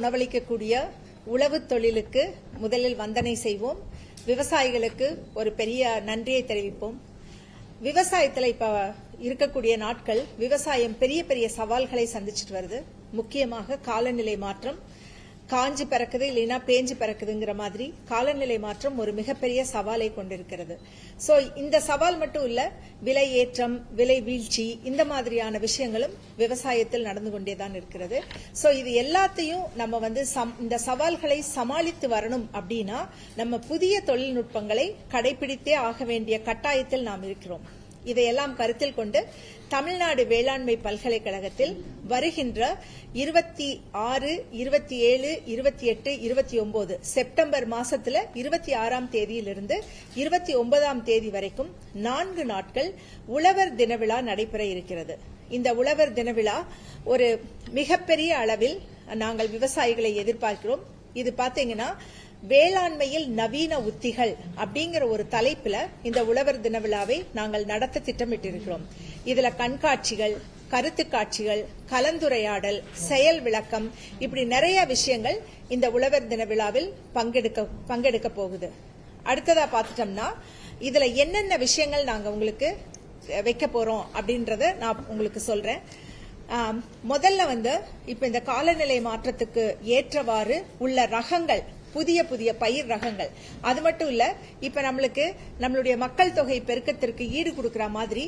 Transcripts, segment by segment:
உணவளிக்கக்கூடிய உழவு தொழிலுக்கு முதலில் வந்தனை செய்வோம். விவசாயிகளுக்கு ஒரு பெரிய நன்றியை தெரிவிப்போம். விவசாயத்தில் இப்ப இருக்கக்கூடிய நாட்கள் விவசாயம் பெரிய பெரிய சவால்களை சந்திச்சிட்டு வருது. முக்கியமாக காலநிலை மாற்றம் காஞ்சி பறக்குது இல்லைன்னா பேஞ்சு பறக்குதுங்கிற மாதிரி காலநிலை மாற்றம் ஒரு மிகப்பெரிய சவாலை கொண்டிருக்கிறது. சோ இந்த சவால் மட்டும் இல்ல விலை ஏற்றம் விலை வீழ்ச்சி இந்த மாதிரியான விஷயங்களும் விவசாயத்தில் நடந்து கொண்டேதான் இருக்கிறது. சோ இது எல்லாத்தையும் நம்ம வந்து சம்- இந்த சவால்களை சமாளித்து வரணும் அப்படின்னா நம்ம புதிய தொழில்நுட்பங்களை கடைபிடித்தே ஆக வேண்டிய கட்டாயத்தில் நாம் இருக்கிறோம். இதையெல்லாம் கருத்தில் கொண்டு தமிழ்நாடு வேளாண்மை பல்கலைக்கழகத்தில் வருகின்ற இருபத்தி ஆறு இருபத்தி ஏழு இருபத்தி எட்டு இருபத்தி ஒன்பது செப்டம்பர் மாசத்துல இருபத்தி ஆறாம் தேதியிலிருந்து இருபத்தி ஒன்பதாம் தேதி வரைக்கும் நான்கு நாட்கள் உழவர் தின விழா நடைபெற இருக்கிறது. இந்த உழவர் தின விழா ஒரு மிகப்பெரிய அளவில் நாங்கள் விவசாயிகளை எதிர்பார்க்கிறோம். இது பாத்தீங்கன்னா வேளாண்மையில் நவீன உத்திகள் அப்படிங்கிற ஒரு தலைப்புல இந்த உழவர் தின விழாவை நாங்கள் நடத்த திட்டமிட்டிருக்கிறோம். இதுல கண்காட்சிகள் கருத்து காட்சிகள் கலந்துரையாடல் செயல் விளக்கம் இப்படி நிறைய விஷயங்கள் இந்த உழவர் தின விழாவில் பங்கெடுக்க பங்கெடுக்க போகுது. அடுத்ததா பார்த்துட்டோம்னா இதுல என்னென்ன விஷயங்கள் நாங்க உங்களுக்கு வைக்க போறோம் அப்படின்றத நான் உங்களுக்கு சொல்றேன். முதல்ல வந்து இப்ப இந்த காலநிலை மாற்றத்துக்கு ஏற்றவாறு உள்ள ரகங்கள் புதிய புதிய பயிர் ரகங்கள். அது மட்டும் இல்ல இப்ப நம்மளுக்கு நம்மளுடைய மக்கள் தொகை பெருக்கத்திற்கு ஈடு கொடுக்கிற மாதிரி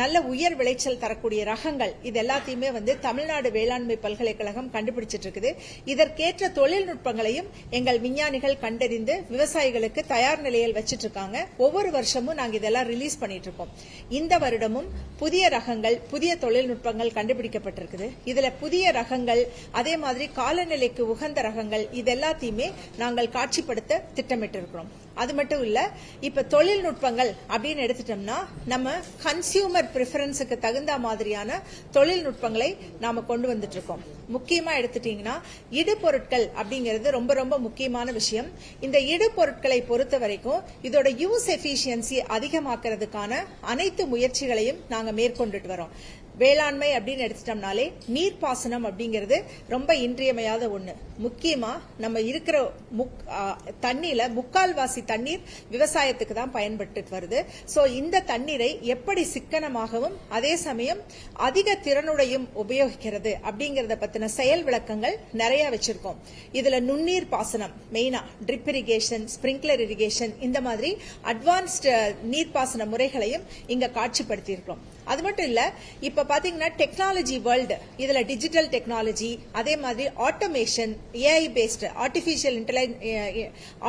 நல்ல உயர் விளைச்சல் தரக்கூடிய ரகங்கள் இது எல்லாத்தையுமே வந்து தமிழ்நாடு வேளாண்மை பல்கலைக்கழகம் கண்டுபிடிச்சிட்டு இருக்குது இதற்கேற்ற தொழில்நுட்பங்களையும் எங்கள் விஞ்ஞானிகள் கண்டறிந்து விவசாயிகளுக்கு தயார் நிலையில் வச்சிட்டு இருக்காங்க ஒவ்வொரு வருஷமும் நாங்கள் இதெல்லாம் ரிலீஸ் பண்ணிட்டு இருக்கோம் இந்த வருடமும் புதிய ரகங்கள் புதிய தொழில்நுட்பங்கள் கண்டுபிடிக்கப்பட்டிருக்குது. இதுல புதிய ரகங்கள் அதே மாதிரி காலநிலைக்கு உகந்த ரகங்கள் இது எல்லாத்தையுமே நாங்கள் காட்சிப்படுத்த திட்டமிட்டிருக்கிறோம். அது மட்டும் இல்ல இப்ப தொழில்நுட்பங்கள் அப்படின்னு எடுத்துட்டோம்னா நம்ம கன்சியூமர் ப்ரிஃபரன்ஸுக்கு தகுந்த மாதிரியான தொழில்நுட்பங்களை நாம கொண்டு வந்துட்டு இருக்கோம் முக்கியமா எடுத்துட்டீங்கன்னா இடுபொருட்கள் அப்படிங்கிறது ரொம்ப ரொம்ப முக்கியமான விஷயம். இந்த இடுபொருட்களை பொறுத்த வரைக்கும் இதோட யூஸ் எஃபிஷியன்சி அதிகமாக்குறதுக்கான அனைத்து முயற்சிகளையும் நாங்க மேற்கொண்டுட்டு வரோம். வேளாண்மை அப்படின்னு எடுத்துட்டோம்னாலே நீர்ப்பாசனம் அப்படிங்கிறது ரொம்ப இன்றியமையாத ஒண்ணு. முக்கியமா நம்ம இருக்கிற முக்- ஆ, தண்ணியில முக்கால்வாசி தண்ணீர் விவசாயத்துக்கு தான் பயன்பட்டு வருது. சோ இந்த தண்ணீரை எப்படி சிக்கனமாகவும் அதே சமயம் அதிக திறனுடையும் உபயோகிக்கிறது அப்படிங்கறத பத்தின செயல் விளக்கங்கள் நிறைய வச்சிருக்கோம். இதுல நுண்ணீர் பாசனம் மெயினா ட்ரிப் இரிகேஷன் ஸ்பிரிங்க்லர் இரிகேஷன் இந்த மாதிரி அட்வான்ஸ்டு நீர்ப்பாசன முறைகளையும் இங்க காட்சிப்படுத்தி இருக்கிறோம் அது மட்டும் இல்ல இப்ப பாத்தீங்கன்னா டெக்னாலஜி வேர்ல்டு இதுல டிஜிட்டல் டெக்னாலஜி அதே மாதிரி automation AI based artificial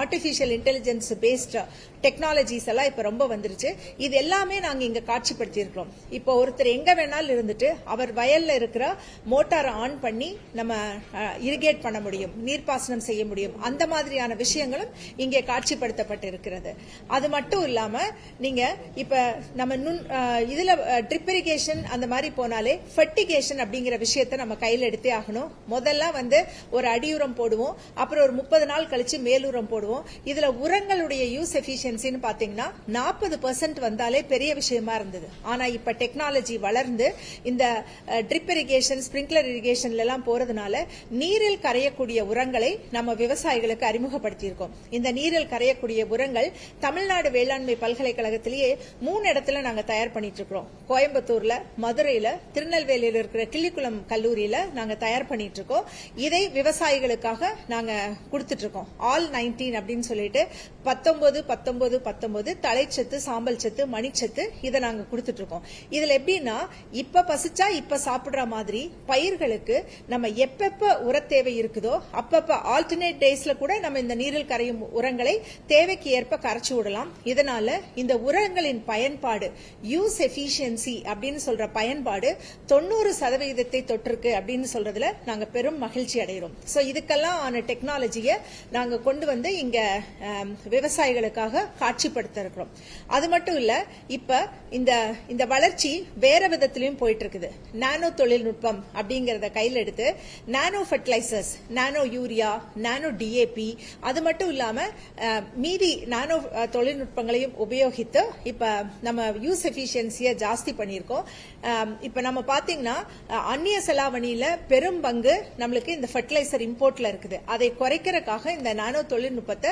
artificial intelligence based technologies எல்லாம் இப்ப ரொம்ப வந்துருச்சு. இது எல்லாமே நாங்க இங்க காட்சிப்படுத்தியிருக்கிறோம். இப்போ ஒருத்தர் எங்க வேணாலும் இருந்துட்டு அவர் வயல்ல இருக்கிற மோட்டாரை ஆன் பண்ணி நம்ம இரிகேட் பண்ண முடியும் நீர்ப்பாசனம் செய்ய முடியும். அந்த மாதிரியான விஷயங்களும் இங்கே காட்சிப்படுத்தப்பட்டு இருக்கிறது அது மட்டும் இல்லாம நீங்க இப்ப நம்ம நுண் இதில் இதுல ட்ரிப் இரிகேஷன் அந்த மாதிரி போனாலே ஃபெர்டிகேஷன் அப்படிங்கிற விஷயத்த நம்ம கையில் எடுத்தே ஆகணும். முதல்ல வந்து ஒரு அடியுரம் போடுவோம். அப்புறம் ஒரு முப்பது நாள் கழிச்சு மேலுரம் போடுவோம். இதுல உரங்களுடைய யூஸ் எஃபிஷியன்சின்னு பாத்தீங்கன்னா நாற்பது பெர்சன்ட் வந்தாலே பெரிய விஷயமா இருந்தது. ஆனா இப்ப டெக்னாலஜி வளர்ந்து இந்த ட்ரிப் இரிகேஷன் ஸ்பிரிங்க்லர் இரிகேஷன்ல எல்லாம் போறதுனால நீரில் கரையக்கூடிய உரங்களை நம்ம விவசாயிகளுக்கு அறிமுகப்படுத்தியிருக்கோம். இந்த நீரில் கரையக்கூடிய உரங்கள் தமிழ்நாடு வேளாண்மை பல்கலைக்கழகத்திலேயே மூணு இடத்துல நாங்க தயார் பண்ணிட்டு இருக்கிறோம். கோயம்புத்தூர்ல மதுரையில திருநெல்வேலியில் இருக்கிற கிள்ளிக்குளம் கல்லூரியில நாங்க தயார் பண்ணிட்டு இருக்கோம் இதை விவசாயிகளுக்காக நாங்க கொடுத்துட்டு இருக்கோம் ஆல் நைன்டீன் அப்படின்னு சொல்லிட்டு பத்தொன்பது பத்தொன்பது பத்தொன்பது தலைச்சத்து சாம்பல் சத்து மணிச்சத்து இதை நாங்க கொடுத்துட்டு இருக்கோம் இதுல எப்படின்னா இப்ப பசிச்சா இப்ப சாப்பிடுற மாதிரி பயிர்களுக்கு நம்ம எப்பப்ப உர தேவை இருக்குதோ அப்பப்ப ஆல்டர்னேட் டேஸ்ல கூட நம்ம இந்த நீரில் கரையும் உரங்களை தேவைக்கு ஏற்ப கரைச்சு விடலாம். இதனால இந்த உரங்களின் பயன்பாடு யூஸ் எஃபிஷியன்சி அப்படின்னு சொல்ற பயன்பாடு தொண்ணூறு சதவீதத்தை தொட்டிருக்கு அப்படின்னு சொல்றதுல நாங்க பெரும் மகிழ்ச்சி அடைகிறோம் சோ இதுக்கெல்லாம் ஆன டெக்னாலஜியை நாங்க கொண்டு வந்து இங்க விவசாயிகளுக்காக காட்சிப்படுத்த இருக்கிறோம். அது மட்டும் இல்ல இப்ப இந்த இந்த வளர்ச்சி வேற விதத்திலயும் போயிட்டு இருக்குது நானோ தொழில்நுட்பம் அப்படிங்கறத கையில் எடுத்து nano fertilisers nano urea nano DAP அது மட்டும் இல்லாம மீதி நானோ தொழில்நுட்பங்களையும் உபயோகித்து இப்ப நம்ம யூஸ் எஃபிஷியன்சியை ஜாஸ்தி பண்ணியிருக்கோம். இப்போ நம்ம பார்த்தீங்கன்னா அந்நிய செலாவணியில் பெரும் பங்கு நம்மளுக்கு இந்த ஃபர்டிலைசர் இம்போர்ட்ல இருக்குது. அதை குறைக்கிறதுக்காக இந்த நானோ தொழில்நுட்பத்தை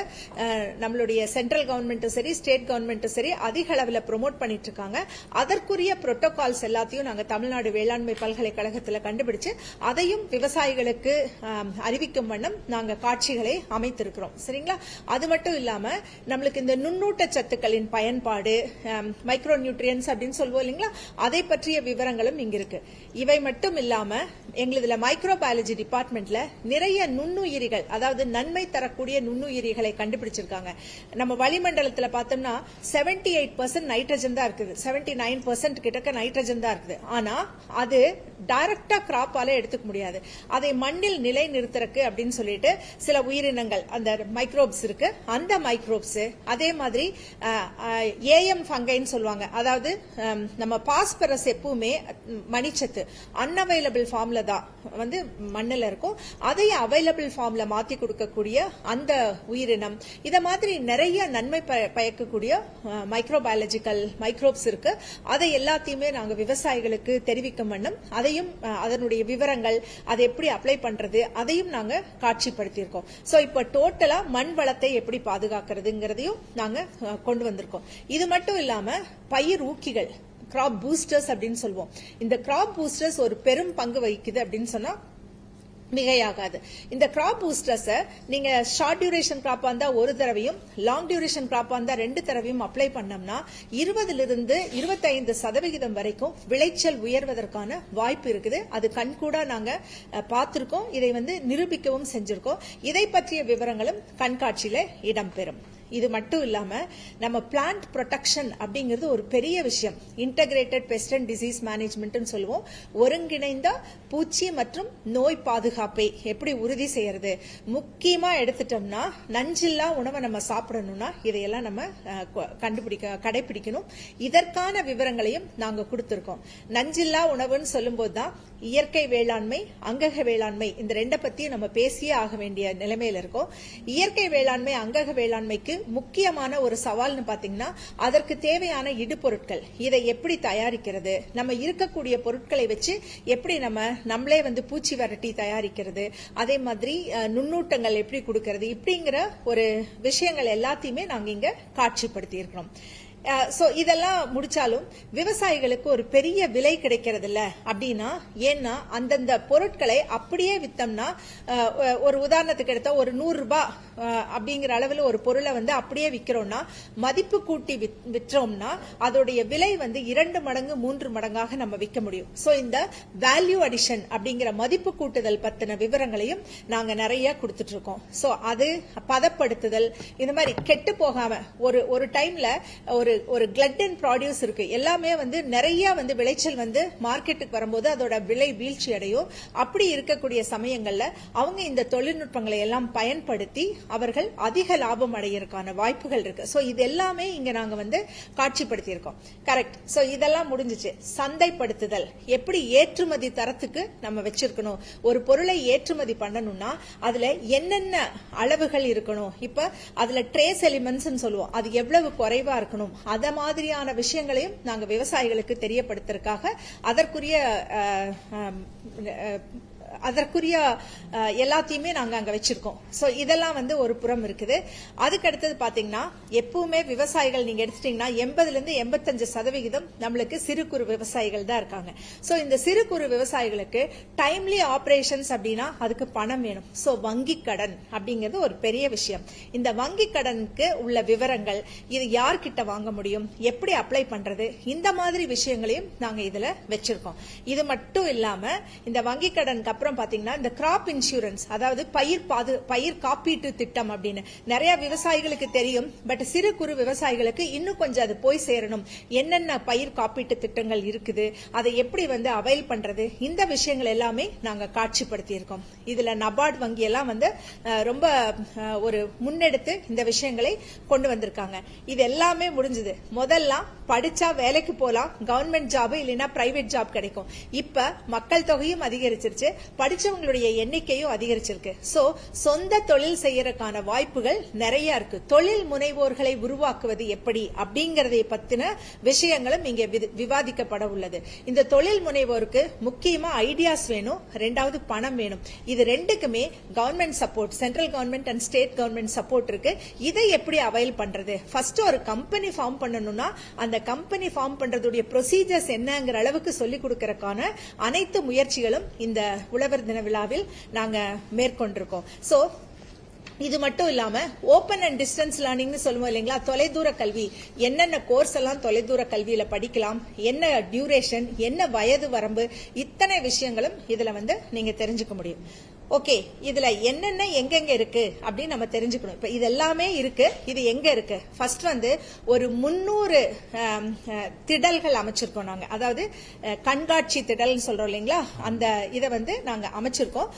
நம்மளுடைய சென்ட்ரல் கவர்மெண்ட்டும் சரி ஸ்டேட் கவர்மெண்ட்டும் சரி அதிக அளவில் ப்ரோமோட் பண்ணிட்டு இருக்காங்க. அதற்குரிய புரோட்டோகால்ஸ் எல்லாத்தையும் நாங்கள் தமிழ்நாடு வேளாண்மை பல்கலைக்கழகத்தில் கண்டுபிடிச்சு அதையும் விவசாயிகளுக்கு அறிவிக்கும் வண்ணம் நாங்கள் காட்சிகளை அமைத்திருக்கிறோம். சரிங்களா? அது மட்டும் இல்லாமல் நம்மளுக்கு இந்த நுண்ணூட்ட சத்துக்களின் பயன்பாடு மைக்ரோ நியூட்ரியன்ஸ் அப்படின்னு சொல்லுவோம் இல்லைங்களா? அதை பற்றிய விவரங்களும் இங்க இருக்கு இவை மட்டும் இல்லாம எங்களுதுல மைக்ரோ பயாலஜி டிபார்ட்மெண்ட்ல நிறைய நுண்ணுயிரிகள் அதாவது நன்மை தரக்கூடிய நுண்ணுயிரிகளை கண்டுபிடிச்சிருக்காங்க. நம்ம வளிமண்டலத்துல பார்த்தோம்னா 78% எயிட் பர்சன்ட் நைட்ரஜன் தான் இருக்குது. 79% நைன் பர்சன்ட் கிட்டக்க நைட்ரஜன் தான் இருக்குது. ஆனா அது டைரக்டா கிராப்பால எடுத்துக்க முடியாது. அதை மண்ணில் நிலை நிறுத்துறக்கு அப்படின்னு சொல்லிட்டு சில உயிரினங்கள் அந்த மைக்ரோப்ஸ் இருக்கு. அந்த மைக்ரோப்ஸ் அதே மாதிரி ஏஎம் ஃபங்கைன்னு சொல்லுவாங்க. அதாவது நம்ம பாஸ்பரஸ் எப்பவுமே மணிச்சத்து. அன்அவைலபிள் ஃபார்ம்ல தான் வந்து மண்ணில் இருக்கும். அதை அவைலபிள் ஃபார்ம்ல மாத்தி கொடுக்கக்கூடிய அந்த உயிரினம். இத மாதிரி நிறைய நன்மை ப- பயக்கக்கூடிய மைக்ரோபயாலஜிக்கல் மைக்ரோப்ஸ் இருக்கு. அதை எல்லாத்தையுமே நாங்க விவசாயிகளுக்கு தெரிவிக்கும் வண்ணம் அதையும் அதனுடைய விவரங்கள் அதை எப்படி அப்ளை பண்றது அதையும் நாங்க காட்சிப்படுத்தியிருக்கோம். சோ இப்ப டோட்டலா மண் வளத்தை எப்படி பாதுகாக்கிறதுங்கிறதையும் நாங்க கொண்டு வந்திருக்கோம். இது மட்டும் இல்லாம பயிர் ஊக்கிகள். கிராப் பூஸ்டர்ஸ் அப்படின்னு சொல்லுவோம் இந்த கிராப் பூஸ்டர்ஸ் ஒரு பெரும் பங்கு வகிக்குது அப்படின்னு சொன்னா மிகையாகாது. இந்த கிராப் பூஸ்டர்ஸை நீங்க ஷார்ட் டியூரேஷன் கிராப்பா இருந்தா ஒரு தடவையும் லாங் டியூரேஷன் கிராப்பா இருந்தா ரெண்டு தடவையும் அப்ளை பண்ணோம்னா இருபதுல இருந்து இருபத்தைந்து சதவிகிதம் வரைக்கும் விளைச்சல் உயர்வதற்கான வாய்ப்பு இருக்குது. அது கண்கூடா நாங்க பார்த்திருக்கோம். இதை வந்து நிரூபிக்கவும் செஞ்சிருக்கோம். இதை பற்றிய விவரங்களும் கண்காட்சியில இடம்பெறும். இது மட்டும் இல்லாமல் நம்ம பிளான்ட் ப்ரொடெக்ஷன் அப்படிங்கிறது ஒரு பெரிய விஷயம். இன்டகிரேட்டட் பெஸ்ட் அண்ட் டிசீஸ் மேனேஜ்மெண்ட்னு சொல்லுவோம். ஒருங்கிணைந்த பூச்சி மற்றும் நோய் பாதுகாப்பை எப்படி உறுதி செய்யறது? முக்கியமா எடுத்துட்டோம்னா நஞ்சில்லா உணவை நம்ம சாப்பிடணும்னா இதையெல்லாம் நம்ம கண்டுபிடிக்க கடைபிடிக்கணும். இதற்கான விவரங்களையும் நாங்க கொடுத்திருக்கோம். நஞ்சில்லா உணவுன்னு சொல்லும்போது தான் இயற்கை வேளாண்மை அங்கக வேளாண்மை இந்த ரெண்டை பற்றியும் நம்ம பேசியே ஆக வேண்டிய நிலைமையில இருக்கோம். இயற்கை வேளாண்மை அங்கக வேளாண்மைக்கு முக்கியமான ஒரு சவால்னு பாத்தீங்கன்னா அதற்கு தேவையான இடுபொருட்கள். இதை எப்படி தயாரிக்கிறது? நம்ம இருக்கக்கூடிய பொருட்களை வச்சு எப்படி நம்ம நம்மளே வந்து பூச்சி வரட்டி தயாரிக்கிறது? அதே மாதிரி நுண்ணூட்டங்கள் எப்படி கொடுக்கறது? இப்படிங்கிற ஒரு விஷயங்கள் எல்லாத்தையுமே நாங்க இங்க காட்சிப்படுத்தி இருக்கிறோம் ஸோ இதெல்லாம் முடிச்சாலும் விவசாயிகளுக்கு ஒரு பெரிய விலை கிடைக்கிறது இல்ல அப்படின்னா ஏன்னா அந்தந்த பொருட்களை அப்படியே வித்தோம்னா ஒரு உதாரணத்துக்கு எடுத்தா ஒரு நூறு ரூபாய் அப்படிங்கிற அளவில் ஒரு பொருளை வந்து அப்படியே விற்கிறோம்னா மதிப்பு கூட்டி விற்றோம்னா அதோடைய விலை வந்து இரண்டு மடங்கு மூன்று மடங்காக நம்ம விற்க முடியும். ஸோ இந்த வேல்யூ அடிஷன் அப்படிங்கிற மதிப்பு கூட்டுதல் பத்தின விவரங்களையும் நாங்க நிறைய கொடுத்துட்டு இருக்கோம் ஸோ அது பதப்படுத்துதல் இந்த மாதிரி கெட்டு போகாம ஒரு ஒரு டைம்ல ஒரு ஒரு கிளட்டன் ப்ராடியூஸ் இருக்கு. எல்லாமே வந்து நிறைய வந்து விளைச்சல் வந்து மார்க்கெட்டுக்கு வரும்போது அதோட விலை வீழ்ச்சி அடையும். அப்படி இருக்கக்கூடிய சமயங்கள்ல அவங்க இந்த தொழில்நுட்பங்களை எல்லாம் பயன்படுத்தி அவர்கள் அதிக லாபம் அடையிறதுக்கான வாய்ப்புகள் இருக்கு. ஸோ இது எல்லாமே இங்க நாங்க வந்து காட்சிப்படுத்தி இருக்கோம் கரெக்ட் ஸோ இதெல்லாம் முடிஞ்சிச்சு. சந்தைப்படுத்துதல். எப்படி ஏற்றுமதி தரத்துக்கு நம்ம வச்சிருக்கணும்? ஒரு பொருளை ஏற்றுமதி பண்ணணும்னா அதுல என்னென்ன அளவுகள் இருக்கணும்? இப்ப அதுல ட்ரேஸ் எலிமெண்ட்ஸ் சொல்லுவோம். அது எவ்வளவு குறைவா இருக்கணும்? அதை மாதிரியான விஷயங்களையும் நாங்கள் விவசாயிகளுக்கு தெரியப்படுத்துறதுக்காக அதற்குரிய அதற்குரிய எல்லாத்தையுமே நாங்கள் அங்கே வச்சிருக்கோம். ஸோ இதெல்லாம் வந்து ஒரு புறம் இருக்குது. அதுக்கு அடுத்தது எப்பவுமே விவசாயிகள் நீங்கள் எடுத்துட்டீங்கன்னா எண்பதுல இருந்து எண்பத்தஞ்சு சதவிகிதம் நம்மளுக்கு சிறு குறு விவசாயிகள் தான் இருக்காங்க. ஸோ இந்த சிறு குறு விவசாயிகளுக்கு டைம்லி ஆப்ரேஷன்ஸ் அப்படின்னா அதுக்கு பணம் வேணும். ஸோ வங்கி கடன் அப்படிங்கிறது ஒரு பெரிய விஷயம். இந்த வங்கி கடனுக்கு உள்ள விவரங்கள் இது யார்கிட்ட வாங்க முடியும்? எப்படி அப்ளை பண்ணுறது இந்த மாதிரி விஷயங்களையும் நாங்கள் இதில் வச்சிருக்கோம். இது மட்டும் இல்லாமல் இந்த வங்கி கடனுக்கு அப்புறம் பாத்தீங்கன்னா இந்த கிராப் இன்சூரன்ஸ் அதாவது பயிர் பாது பயிர் காப்பீட்டு திட்டம் அப்படின்னு. நிறைய விவசாயிகளுக்கு தெரியும் பட் சிறு குறு விவசாயிகளுக்கு இன்னும் கொஞ்சம் அது போய் சேரணும். என்னென்ன பயிர் காப்பீட்டு திட்டங்கள் இருக்குது அதை எப்படி வந்து அவைல் பண்றது? இந்த விஷயங்கள் எல்லாமே நாங்க காட்சிப்படுத்தி இருக்கோம் இதுல நபார்ட் வங்கி எல்லாம் வந்து ரொம்ப ஒரு முன்னெடுத்து இந்த விஷயங்களை கொண்டு வந்திருக்காங்க. இது எல்லாமே முடிஞ்சது. முதல்லாம் படிச்சா வேலைக்கு போலாம். கவர்மெண்ட் ஜாப் இல்லைன்னா பிரைவேட் ஜாப் கிடைக்கும். இப்ப மக்கள் தொகையும் அதிகரிச்சிருச்சு. படிச்சவங்களுடைய எண்ணிக்கையும் அதிகரிச்சிருக்கு. சோ சொந்த தொழில் செய்யறதுக்கான வாய்ப்புகள் நிறைய இருக்கு. தொழில் முனைவோர்களை உருவாக்குவது எப்படி அப்படிங்கறதை பத்தின விஷயங்களும் இங்க வி- விவாதிக்கப்பட உள்ளது. இந்த தொழில் முனைவோருக்கு முக்கியமா ஐடியாஸ் வேணும் ரெண்டாவது பணம் வேணும். இது ரெண்டுக்குமே government support central government and state government support இருக்கு. இதை எப்படி அவைல் பண்றது? ஃபர்ஸ்ட் ஒரு கம்பெனி ஃபார்ம் பண்ணணும்னா அந்த கம்பெனி ஃபார்ம் பண்றதுடைய ப்ரொசீஜர்ஸ் என்னங்கிற அளவுக்கு சொல்லிக் கொடுக்கறதுக்கான அனைத்து முயற்சிகளும் இந்த உலக புலவர் தின விழாவில் நாங்க மேற்கொண்டிருக்கோம். சோ இது மட்டும் இல்லாம ஓபன் அண்ட் டிஸ்டன்ஸ் லேர்னிங்னு சொல்லுவோம் இல்லைங்களா? தொலைதூர கல்வி. என்னென்ன கோர்ஸ் எல்லாம் தொலைதூர கல்வியில படிக்கலாம்? என்ன டியூரேஷன் என்ன வயது வரம்பு? இத்தனை விஷயங்களும் இதுல வந்து நீங்க தெரிஞ்சுக்க முடியும். ஓகே இதுல என்னென்ன எங்கெங்க இருக்கு அப்படின்னு நம்ம தெரிஞ்சுக்கணும். இப்போ இது எல்லாமே இருக்கு. இது எங்க இருக்கு? ஃபர்ஸ்ட் வந்து ஒரு முன்னூறு திடல்கள் அமைச்சிருக்கோம் நாங்க. அதாவது கண்காட்சி திடல்னு சொல்றோம் இல்லைங்களா? அந்த இதை வந்து நாங்க அமைச்சிருக்கோம்.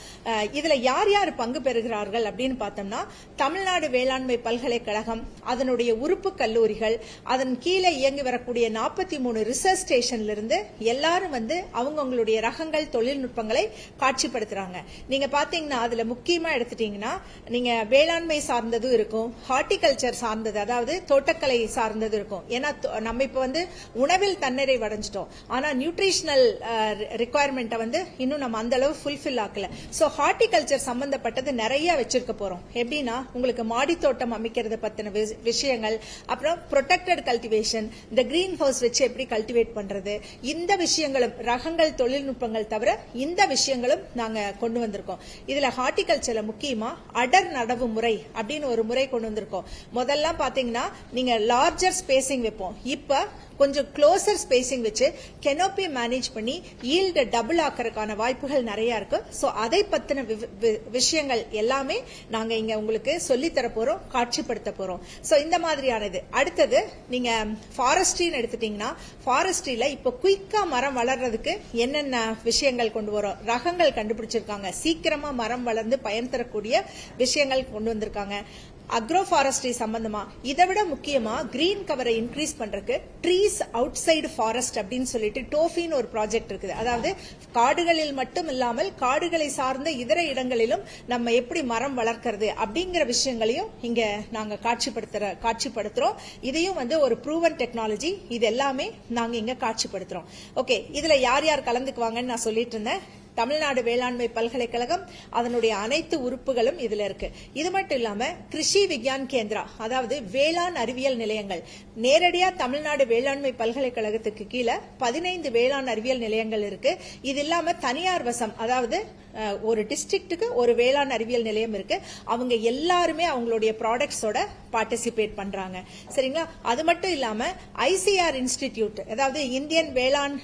இதுல யார் யார் பங்கு பெறுகிறார்கள் அப்படின்னு பார்த்தோம்னா தமிழ்நாடு வேளாண்மை பல்கலைக்கழகம் அதனுடைய உறுப்பு கல்லூரிகள் அதன் கீழே இயங்கி வரக்கூடிய நாற்பத்தி மூணு ரிசர்ச் ஸ்டேஷன்ல இருந்து எல்லாரும் வந்து அவங்கவுங்களுடைய ரகங்கள் தொழில்நுட்பங்களை காட்சிப்படுத்துறாங்க. நீங்க பாத்தீங்கன்னா அதுல முக்கியமா எடுத்துட்டீங்கன்னா நீங்க வேளாண்மை சார்ந்ததும் இருக்கும் ஹார்டிகல்ச்சர் சார்ந்தது அதாவது தோட்டக்கலை சார்ந்தது இருக்கும். ஏன்னா நம்ம இப்ப வந்து உணவில் தன்னிறைவு வடைஞ்சிட்டோம். ஆனா நியூட்ரிஷனல் ரிக்குவயர்மெண்ட்டை வந்து இன்னும் நம்ம அந்த அளவு ஃபுல்ஃபில் ஆக்கல. சோ ஹார்டிகல்ச்சர் சம்பந்தப்பட்டது நிறைய வச்சிருக்க போறோம். எப்படின்னா உங்களுக்கு மாடி தோட்டம் அமைக்கிறத பத்தின வி- விஷயங்கள் அப்புறம் ப்ரொடெக்டட் கல்டிவேஷன் இந்த கிரீன் ஹவுஸ் வச்சு எப்படி கல்டிவேட் பண்றது இந்த விஷயங்களும் ரகங்கள் தொழில்நுட்பங்கள் தவிர இந்த விஷயங்களும் நாங்க கொண்டு வந்திருக்கோம். இதுல ஹார்டிகல்ச்சர்ல முக்கியமா அடர் நடவு முறை அப்படின்னு ஒரு முறை கொண்டு வந்திருக்கோம். முதல்ல பாத்தீங்கன்னா நீங்க லார்ஜர் ஸ்பேசிங் வைப்போம். இப்ப கொஞ்சம் க்ளோசர் ஸ்பேசிங் வச்சு கெனோப்பி மேனேஜ் பண்ணி ஈல்டு டபுள் ஆக்கறதுக்கான வாய்ப்புகள் நிறைய இருக்கு. ஸோ அதை பத்தின வி- விஷயங்கள் எல்லாமே நாங்க இங்க உங்களுக்கு சொல்லித்தர தர போறோம் காட்சிப்படுத்த போறோம். ஸோ இந்த மாதிரியானது. அடுத்தது நீங்க ஃபாரஸ்ட்ரின்னு எடுத்துட்டீங்கன்னா ஃபாரஸ்ட்ரியில இப்போ குயிக்கா மரம் வளர்றதுக்கு என்னென்ன விஷயங்கள் கொண்டு வரோம்? ரகங்கள் கண்டுபிடிச்சிருக்காங்க. சீக்கிரமா மரம் வளர்ந்து பயன் தரக்கூடிய விஷயங்கள் கொண்டு வந்திருக்காங்க. அக்ரோ ஃபாரஸ்ட்ரி சம்பந்தமா. இதை விட முக்கியமா கிரீன் கவரை இன்க்ரீஸ் பண்றதுக்கு ட்ரீஸ் அவுட் சைடு ஃபாரஸ்ட் அப்படின்னு சொல்லிட்டு டோஃபின்னு ஒரு ப்ராஜெக்ட் இருக்குது. அதாவது காடுகளில் மட்டும் இல்லாமல் காடுகளை சார்ந்த இதர இடங்களிலும் நம்ம எப்படி மரம் வளர்க்கறது அப்படிங்கிற விஷயங்களையும் இங்க நாங்க காட்சிப்படுத்துற காட்சிப்படுத்துறோம். இதையும் வந்து ஒரு ப்ரூவன் டெக்னாலஜி இது எல்லாமே நாங்க இங்க காட்சிப்படுத்துறோம். ஓகே இதுல யார் யார் கலந்துக்குவாங்கன்னு நான் சொல்லிட்டு இருந்தேன். தமிழ்நாடு வேளாண்மை பல்கலைக்கழகம் அதனுடைய அனைத்து உறுப்புகளும் இதுல இருக்கு. இது மட்டும் இல்லாம கிருஷி விக்யான் கேந்திரா அதாவது வேளாண் அறிவியல் நிலையங்கள். நேரடியா தமிழ்நாடு வேளாண்மை பல்கலைக்கழகத்துக்கு கீழே பதினைந்து வேளாண் அறிவியல் நிலையங்கள் இருக்கு. இது இல்லாம தனியார் வசம் அதாவது ஒரு டிஸ்ட்ரிக்ட்டுக்கு ஒரு வேளாண் அறிவியல் நிலையம் இருக்கு. அவங்க எல்லாருமே அவங்களுடைய ப்ராடக்ட்ஸோட பார்ட்டிசிபேட் பண்றாங்க. சரிங்களா? அது மட்டும் இல்லாம ஐசிஆர் இன்ஸ்டிடியூட் அதாவது இந்தியன் வேளாண்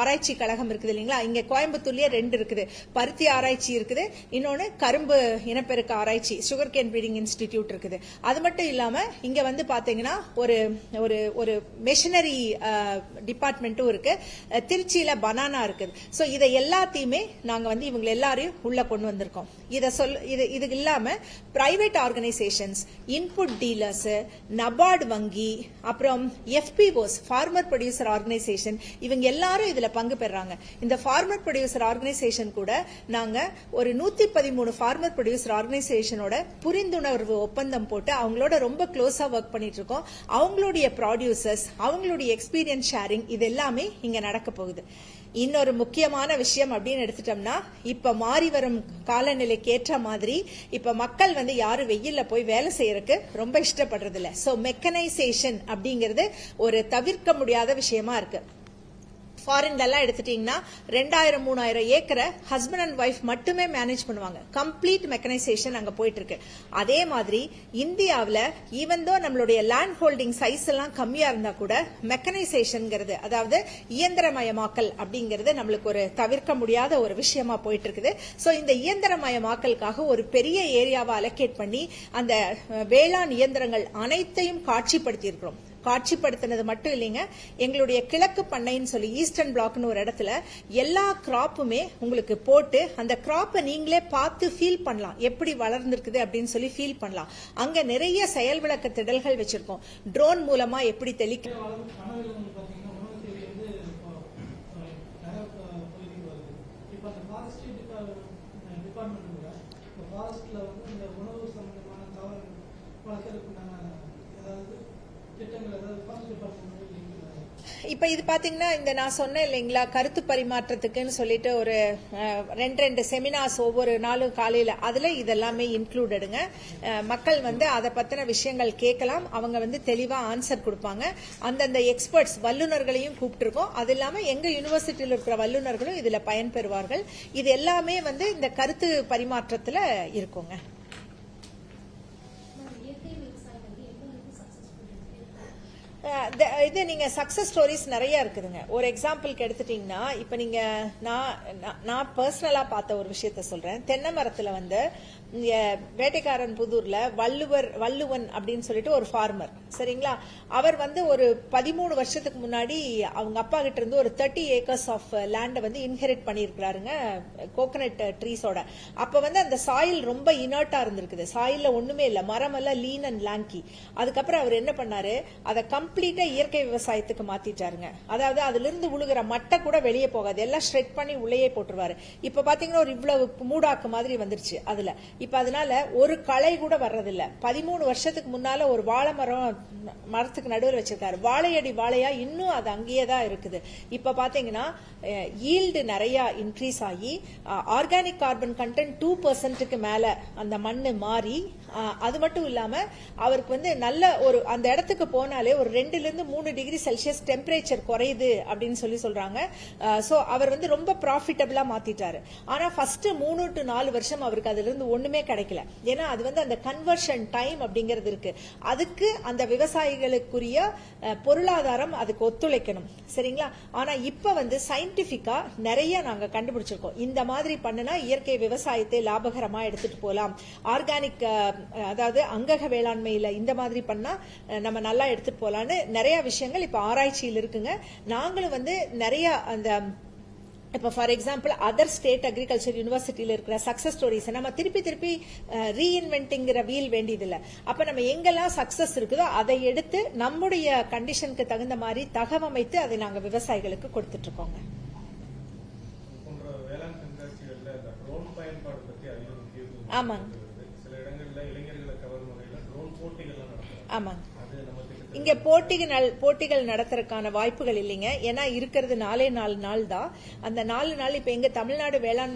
ஆராய்ச்சி கழகம் இருக்குது இல்லைங்களா? இங்க கோயம்புத்தூர்லயே ரெண்டு இருக்குது. பருத்தி ஆராய்ச்சி இருக்குது. இன்னொன்னு கரும்பு இனப்பெருக்க ஆராய்ச்சி சுகர் கேன் பீடிங் இன்ஸ்டிடியூட் இருக்குது. அது மட்டும் இல்லாம இங்க வந்து பாத்தீங்கன்னா ஒரு ஒரு ஒரு மெஷினரி டிபார்ட்மெண்ட்டும் இருக்கு. திருச்சியில பனானா இருக்குது. சோ இதை எல்லாத்தையுமே நாங்க வந்து இவங்க எல்லாரையும் உள்ள கொண்டு வந்திருக்கோம். இத சொல் இது இது இல்லாம private organisations input dealers NABARD வங்கி அப்புறம் எஃபிஓஸ் ஃபார்மர் ப்ரொடியூசர் ஆர்கனைசேஷன் இவங்க எல்லாரும் இதுல பங்கு பெறாங்க. இந்த ஃபார்மர் ப்ரொடியூசர் ஆர்கனைசேஷன் கூட நாங்க ஒரு நூத்தி பதிமூணு ஃபார்மர் ப்ரொடியூசர் ஆர்கனைசேஷனோட புரிந்துணர்வு ஒப்பந்தம் போட்டு அவங்களோட ரொம்ப க்ளோஸா ஒர்க் பண்ணிட்டு இருக்கோம் அவங்களுடைய ப்ராடியூசர்ஸ் அவங்களுடைய எக்ஸ்பீரியன்ஸ் ஷேரிங் இது எல்லாமே இங்க நடக்க போகுது. இன்னொரு முக்கியமான விஷயம் அப்படின்னு எடுத்துட்டோம்னா இப்ப மாறி வரும் காலநிலைக்கு ஏற்ற மாதிரி இப்போ மக்கள் வந்து யாரும் வெயில்ல போய் வேலை செய்யறதுக்கு ரொம்ப இஷ்டப்படுறது ஸோ மெக்கனைசேஷன் அப்படிங்கிறது ஒரு தவிர்க்க முடியாத விஷயமா இருக்கு. ஃபாரின்ல எல்லாம் எடுத்துட்டீங்கன்னா ரெண்டாயிரம் மூணாயிரம் ஏக்கரை ஹஸ்பண்ட் அண்ட் ஒய்ஃப் மட்டுமே மேனேஜ் பண்ணுவாங்க. கம்ப்ளீட் மெக்கனைசேஷன் அங்க போயிட்டு இருக்கு அதே மாதிரி இந்தியாவில் ஈவன் தோ நம்மளுடைய லேண்ட் ஹோல்டிங் சைஸ் எல்லாம் கம்மியா இருந்தா கூட மெக்கனைசேஷன்ங்கிறது அதாவது இயந்திரமயமாக்கல் அப்படிங்கிறது நம்மளுக்கு ஒரு தவிர்க்க முடியாத ஒரு விஷயமா போயிட்டு இருக்குது ஸோ இந்த இயந்திரமயமாக்கலுக்காக ஒரு பெரிய ஏரியாவை அலோகேட் பண்ணி அந்த வேளாண் இயந்திரங்கள் அனைத்தையும் காட்சிப்படுத்தி இருக்கிறோம் காட்சிப்படுத்தினது மட்டும் இல்லைங்க. எங்களுடைய கிழக்கு பண்ணைன்னு சொல்லி ஈஸ்டர்ன் பிளாக்னு ஒரு இடத்துல எல்லா கிராப்புமே உங்களுக்கு போட்டு அந்த கிராப்பை நீங்களே பார்த்து ஃபீல் பண்ணலாம். எப்படி வளர்ந்துருக்குது அப்படின்னு சொல்லி ஃபீல் பண்ணலாம். அங்க நிறைய செயல் விளக்க திடல்கள் வச்சிருக்கோம். ட்ரோன் மூலமா எப்படி தெளிக்க டிபார்ட்மெண்ட் கூட இப்போ ஃபாரஸ்ட்ல வந்து இந்த உணவு சம்பந்தமான தவறு வளர்க்கறதுக்குண்டான ஏதாவது திட்டங்கள் ஏதாவது ஃபாரஸ்ட் டிபார்ட்மெண்ட் இப்போ இது பார்த்தீங்கன்னா இந்த நான் சொன்னேன் இல்லைங்களா கருத்து பரிமாற்றத்துக்குன்னு சொல்லிட்டு ஒரு ரெண்டு ரெண்டு செமினார்ஸ் ஒவ்வொரு நாளும் காலையில். அதில் இதெல்லாமே இன்க்ளூடடுங்க மக்கள் வந்து அதை பற்றின விஷயங்கள் கேட்கலாம். அவங்க வந்து தெளிவாக ஆன்சர் கொடுப்பாங்க. அந்தந்த எக்ஸ்பர்ட்ஸ் வல்லுநர்களையும் கூப்பிட்டுருக்கோம். அது இல்லாமல் எங்கள் யூனிவர்சிட்டியில் இருக்கிற வல்லுநர்களும் இதில் பயன்பெறுவார்கள். இது எல்லாமே வந்து இந்த கருத்து பரிமாற்றத்தில் இருக்குங்க இயற்கை விவசாயம் வந்து எந்த அளவுக்கு சக்சஸ்ஃபுல் இருக்கு அஹ் the- இது நீங்கள் சக்ஸஸ் ஸ்டோரிஸ் நிறைய இருக்குதுங்க. ஒரு எக்ஸாம்பிளுக்கு எடுத்துட்டிங்கன்னா இப்போ நீங்கள் நான் நான்- நான் பார்த்த ஒரு விஷயத்த சொல்கிறேன் தென்னை மரத்தில் வந்து வேட்டைக்காரன் புதூரில் வள்ளுவர் வள்ளுவன் அப்படின்னு சொல்லிட்டு ஒரு ஃபார்மர் சரிங்களா? அவர் வந்து ஒரு பதிமூணு வருஷத்துக்கு முன்னாடி அவங்க அப்பா கிட்ட இருந்து ஒரு தேர்ட்டி ஏக்கர்ஸ் ஆஃப் லேண்டை வந்து இன்ஹெரிட் பண்ணியிருக்கிறாருங்க கோகனட் ட்ரீஸோட அப்போ வந்து அந்த சாயில் ரொம்ப இனர்ட்டாக இருந்திருக்குது. சாயிலில் ஒன்றுமே இல்லை. மரமெல்லாம் லீன் அண்ட் லாங்கி அதுக்கப்புறம் அவர் என்ன பண்ணாரு? அதை கம்ப்ளீட்டா இயற்கை விவசாயத்துக்கு மாத்திட்டாருங்க. அதாவது அதுல இருந்து உழுகிற மட்டை கூட வெளியே போகாது. எல்லாம் ஷ்ரெட் பண்ணி உள்ளேயே போட்டுருவாரு. இப்ப பாத்தீங்கன்னா ஒரு இவ்வளவு மூடாக்கு மாதிரி வந்துருச்சு அதுல. இப்ப அதனால ஒரு களை கூட வர்றதில்ல. பதிமூணு வருஷத்துக்கு முன்னால ஒரு வாழை மரம் மரத்துக்கு நடுவில் வச்சிருக்காரு. வாழையடி வாழையா இன்னும் அது அங்கேயே தான் இருக்குது. இப்ப பாத்தீங்கன்னா ஈல்டு நிறைய இன்க்ரீஸ் ஆகி ஆர்கானிக் கார்பன் கண்டென்ட் டூ பர்சன்ட்டுக்கு மேல அந்த மண்ணு மாறி அது மட்டும் இல்லாம அவருக்கு வந்து நல்ல ஒரு அந்த இடத்துக்கு போனாலே ஒரு ரெண்டுல இருந்து மூணு டிகிரி செல்சியஸ் டெம்பரேச்சர் குறையுது அப்படின்னு சொல்லி சொல்றாங்க. சோ அவர் வந்து ரொம்ப ப்ராஃபிட்டபிளா மாத்திட்டாரு. ஆனா ஃபர்ஸ்ட் மூணு டு நாலு வருஷம் அவருக்கு அதுல இருந்து ஒண்ணுமே கிடைக்கல. ஏன்னா அது வந்து அந்த கன்வர்ஷன் டைம் அப்படிங்கிறது இருக்கு. அதுக்கு அந்த விவசாயிகளுக்குரிய பொருளாதாரம் அதுக்கு ஒத்துழைக்கணும். சரிங்களா? ஆனா இப்ப வந்து சயின்டிபிக்கா நிறைய நாங்க கண்டுபிடிச்சிருக்கோம். இந்த மாதிரி பண்ணுனா இயற்கை விவசாயத்தை லாபகரமா எடுத்துட்டு போலாம். ஆர்கானிக் அதாவது அங்கக வேளாண்மையில இந்த மாதிரி பண்ணா அஹ், நம்ம நல்லா எடுத்துட்டு போலாம்னு நிறைய விஷயங்கள் இப்ப ஆராய்ச்சியில் இருக்குங்க. நாங்களும் வந்து நிறைய அந்த இப்போ for example other state agriculture யூனிவர்சிட்டியில இருக்கிற சக்சஸ் ஸ்டோரிஸ் நம்ம திருப்பி திருப்பி ரீஇன்வென்டிங்கிற வீல் வேண்டியதில்லை. அப்ப நம்ம எங்கெல்லாம் சக்சஸ் இருக்குதோ அதை எடுத்து நம்முடைய கண்டிஷனுக்கு தகுந்த மாதிரி தகவமைத்து அதை நாங்க விவசாயிகளுக்கு கொடுத்துட்டு இருக்கோங்க. ஆமாங்க. இளைஞர்களை கவரும் வகையில ட்ரோன் போட்டிகள்லாம் ஆமாங்க. இங்க போட்டிகள் போட்டிகள் நடத்துறதுக்கான வாய்ப்புகள் இல்லைங்க. ஏன்னா இருக்கிறது நாலே நாலு நாள் தான். அந்த நாலு நாள் இப்ப எங்க தமிழ்நாடு வேளாண்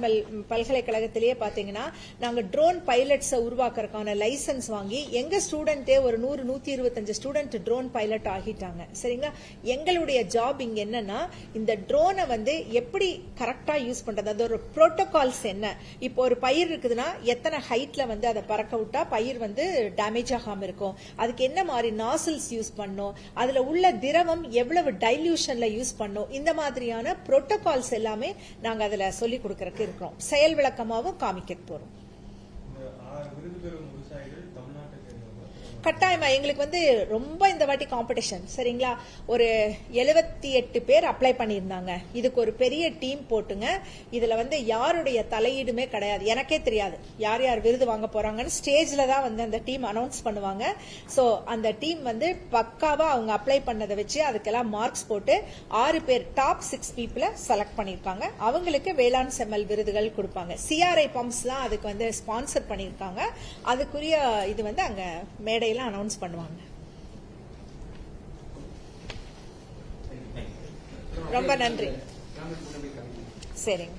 பல்கலைக்கழகத்திலேயே பாத்தீங்கன்னா நாங்க ட்ரோன் பைலட்ஸை உருவாக்குறதுக்கான லைசன்ஸ் வாங்கி எங்க ஸ்டூடெண்டே ஒரு நூறு நூத்தி இருபத்தஞ்சு ஸ்டூடெண்ட் ட்ரோன் பைலட் ஆகிட்டாங்க. சரிங்களா? எங்களுடைய ஜாப் இங்க என்னன்னா இந்த ட்ரோனை வந்து எப்படி கரெக்டா யூஸ் பண்றது? ஒரு புரோடோகால்ஸ் என்ன? இப்போ ஒரு பயிர் இருக்குதுன்னா எத்தனை ஹைட்ல வந்து அதை பறக்க விட்டா பயிர் வந்து டேமேஜ் ஆகாம இருக்கும். அதுக்கு என்ன மாதிரி நாசில்ஸ் யூஸ் பண்ணும். அதுல உள்ள திரவம் எவ்வளவு டைல்யூஷன்ல யூஸ் பண்ணும். இந்த மாதிரியான புரோட்டோகால்ஸ் எல்லாமே நாங்க அதுல சொல்லி கொடுக்கறதுக்கு இருக்கிறோம். செயல் விளக்கமாவும் காமிக்க போறோம் இந்த ஆறு விருது பெறும் விவசாயிகள் தமிழ்நாட்டை கட்டாயமாக கட்டாயமா எங்களுக்கு வந்து ரொம்ப இந்த வாட்டி காம்படிஷன் சரிங்களா? ஒரு எழுபத்தி எட்டு பேர் அப்ளை பண்ணியிருந்தாங்க. இதுக்கு ஒரு பெரிய டீம் போட்டுங்க. இதுல வந்து யாருடைய தலையீடுமே கிடையாது. எனக்கே தெரியாது. யார் யார் விருது வாங்க போறாங்கன்னு ஸ்டேஜில் தான் வந்து அந்த டீம் அனௌன்ஸ் பண்ணுவாங்க. ஸோ அந்த டீம் வந்து பக்காவா அவங்க அப்ளை பண்ணதை வச்சு அதுக்கெல்லாம் மார்க்ஸ் போட்டு ஆறு பேர் டாப் சிக்ஸ் பீப்புளை செலக்ட் பண்ணிருக்காங்க அவங்களுக்கு வேளாண் செம்மல் விருதுகள் கொடுப்பாங்க. சிஆர்ஐ பம்ப்ஸ் தான் அதுக்கு வந்து ஸ்பான்சர் பண்ணியிருக்காங்க. அதுக்குரிய இது வந்து அங்கே மேடை மேடையில அனௌன்ஸ் பண்ணுவாங்க. ரொம்ப நன்றி. சரிங்க.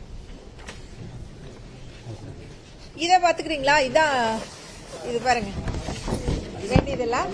இத பாத்துக்கிறீங்களா இதான் இது பாருங்க. வேண்டியதெல்லாம்